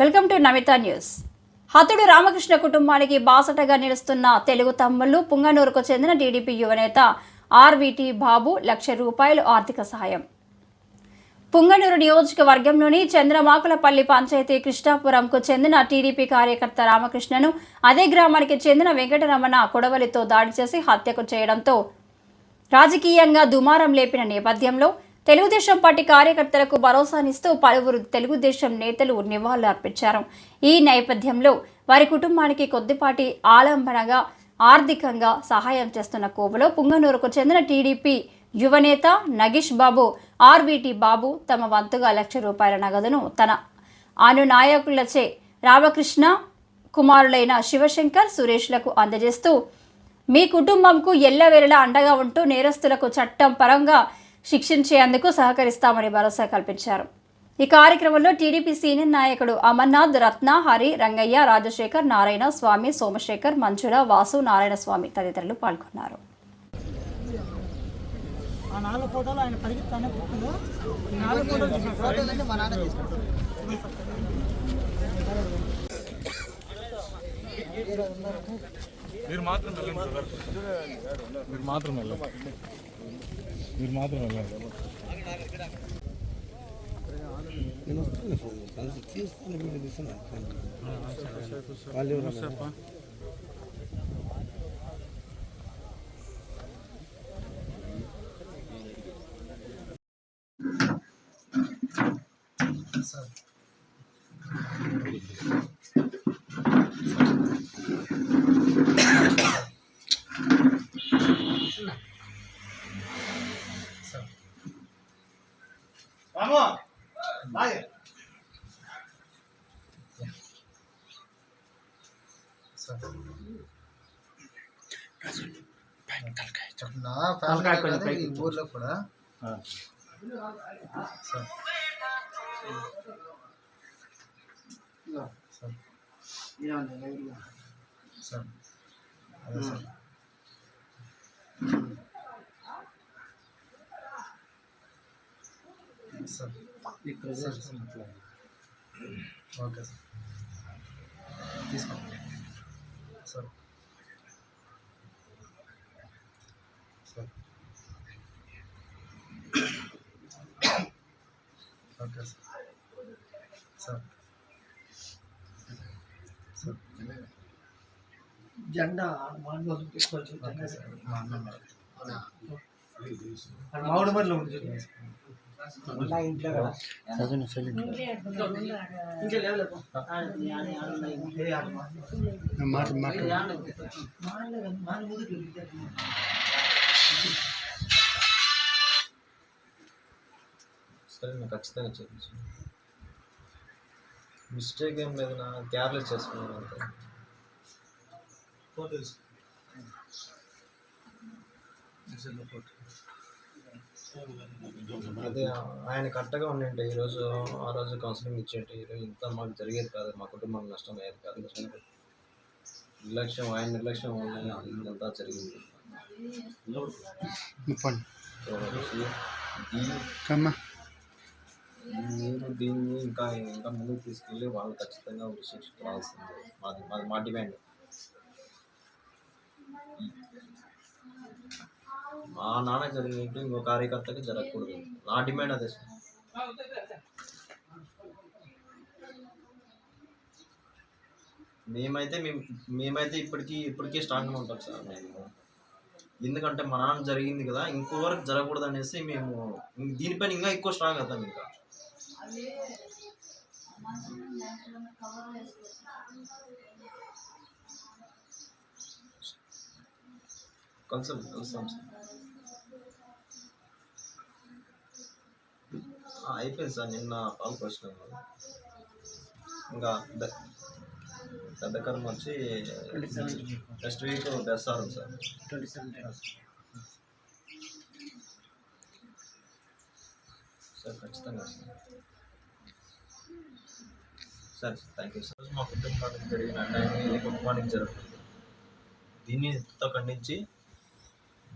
Welcome to Namita news. హతుడు Ramakrishna కుటుంబానికి బాసటగా నిలుస్తున్న తెలుగు తమ్ముళ్ళు పుంగనూరుకు చెందిన టీడీపీ యువనేత ఆర్వీటి బాబు లక్ష రూపాయలు ఆర్థిక సహాయం. పుంగనూరు నియోజకవర్గంలోని చంద్రమాకులపల్లి పంచాయతీ కృష్ణాపురంకు చెందిన టీడీపీ కార్యకర్త రామకృష్ణను అదే గ్రామానికి చెందిన వెంకటరమణ కొడవలితో దాడి చేసి హత్యకు చేయడంతో రాజకీయంగా దుమారం లేపిన నేపథ్యంలో తెలుగుదేశం పార్టీ కార్యకర్తలకు భరోసానిస్తూ పలువురు తెలుగుదేశం నేతలు నివాళులు అర్పించారు. ఈ నేపథ్యంలో వారి కుటుంబానికి కొద్దిపాటి ఆలంబనగా ఆర్థికంగా సహాయం చేస్తున్న కోవలో పుంగనూరుకు చెందిన టీడీపీ యువనేత నగేష్ బాబు ఆర్వీటీ బాబు తమ వంతుగా లక్ష రూపాయల నగదును తన అనునాయకులచే రామకృష్ణ కుమారులైన శివశంకర్ సురేష్లకు అందజేస్తూ మీ కుటుంబంకు ఎల్లవేళలా అండగా ఉంటూ నేరస్తులకు చట్టం పరంగా శిక్షించేందుకు సహకరిస్తామని భరోసా కల్పించారు. ఈ కార్యక్రమంలో టీడీపీ సీనియర్ నాయకుడు అమర్నాథ్ రత్న హరి రంగయ్య రాజశేఖర్ నారాయణ స్వామి సోమశేఖర్ మంజుల వాసు నారాయణ స్వామి తదితరులు పాల్గొన్నారు. ఆ నాలుగు ఫోటోలు ఆయన పరిగెత్తానే బుక్లో ఈ నాలుగు ఫోటోలు తీసేసారు. మా నాన్న తీసుకుంటారు మీరు మాత్రం వెళ్ళండి. మీరు మాత్రం వెళ్ళండి మీరు మాత్రం వెళ్ళండి రాము బాగా నా ఫ్యామిలీ కాదు, ఈ ఊర్లో కూడా సార్ సార్ సార్ అదే sir sir sir okay sir. తీసుకోండి. Sir. Sir. Okay sir. Sir. Sir. జెండా మానవులు తీసుకొచ్చి ఓకే సార్. మామిడి మరిలో ఉంది? ఇంట్లో సరే ఖచ్చితంగా చేయించు మిస్టేక్ ఏం లేదు నా కేర్లెస్ చేసుకున్నాను అంతే. అదే ఆయన కరెక్ట్గా ఉండింటే ఈరోజు ఆ రోజు కౌన్సిలింగ్ ఇచ్చేటి ఈరోజు ఇంత మాకు జరిగేది కాదు. మా కుటుంబం నష్టం అయ్యేది కాదు. నిర్లక్ష్యం ఆయన నిర్లక్ష్యం వల్ల ఇదంతా జరిగింది. మీరు దీన్ని ఇంకా ఇంకా ముందుకు తీసుకెళ్ళి వాళ్ళు ఖచ్చితంగా విశ్లేషించాల్సిందే మాది మాది మా డిమాండ్. మా నాన్న జరిగినట్టు ఇంకో కార్యకర్తకి జరగకూడదు. నా డిమాండ్ అదే సార్. మేమైతే మేము మేమైతే ఇప్పటికీ ఇప్పటికీ స్ట్రాంగ్గా ఉంటాం సార్ మేము. ఎందుకంటే మా నాన్న జరిగింది కదా ఇంకోవరకు జరగకూడదు అనేసి మేము దీనిపైన ఇంకా ఎక్కువ స్ట్రాంగ్ అవుతాం ఇంకా. సార్. ఆ, అయిపోయింది సార్ నిన్న పాలకు వచ్చినాము ఇంకా పెద్ద కర్మ వచ్చి నెక్స్ట్ వీక్ తెస్తారు సార్. సార్ ఖచ్చితంగా sir. Sir thank you sir. మా కుటుంబానికి జరిగిన అన్యాయం కుటుంబానికి జరుగుతుంది. దీన్ని ఖండించి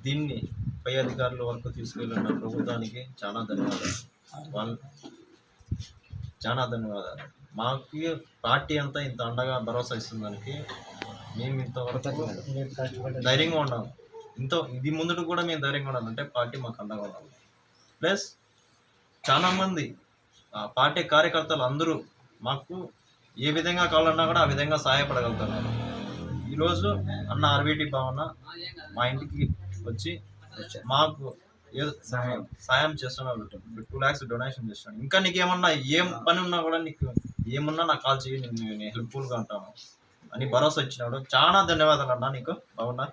దీన్ని పై అధికారుల వరకు తీసుకెళ్ళిన ప్రభుత్వానికి చాలా ధన్యవాదాలు. వాళ్ళు చాలా ధన్యవాదాలు. మాకు పార్టీ అంతా ఇంత అండగా భరోసా ఇస్తుంది దానికి మేము ఇంతవరకు ధైర్యంగా ఉన్నాము ఇంత ఇది ముందుకు కూడా మేము ధైర్యంగా ఉండాలంటే పార్టీ మాకు అండగా ఉండాలి. ప్లస్ చాలామంది ఆ పార్టీ కార్యకర్తలు అందరూ మాకు ఏ విధంగా కావాలన్నా కూడా ఆ విధంగా సహాయపడగలుగుతున్నారు. ఈరోజు అన్న ఆర్వీటీ భావన మా ఇంటికి వచ్చి మాకు ఏదో సహాయం సాయం చేస్తున్నారు టూ ల్యాక్స్ డొనేషన్ చేస్తాను ఇంకా నీకు ఏమన్నా ఏం పని ఉన్నా కూడా నీకు ఏమన్నా నాకు కాల్ చేయి నేను హెల్ప్ఫుల్గా ఉంటాను అని భరోసా ఇచ్చినాడు. చాలా ధన్యవాదాలు అన్న నీకు. బాగున్నా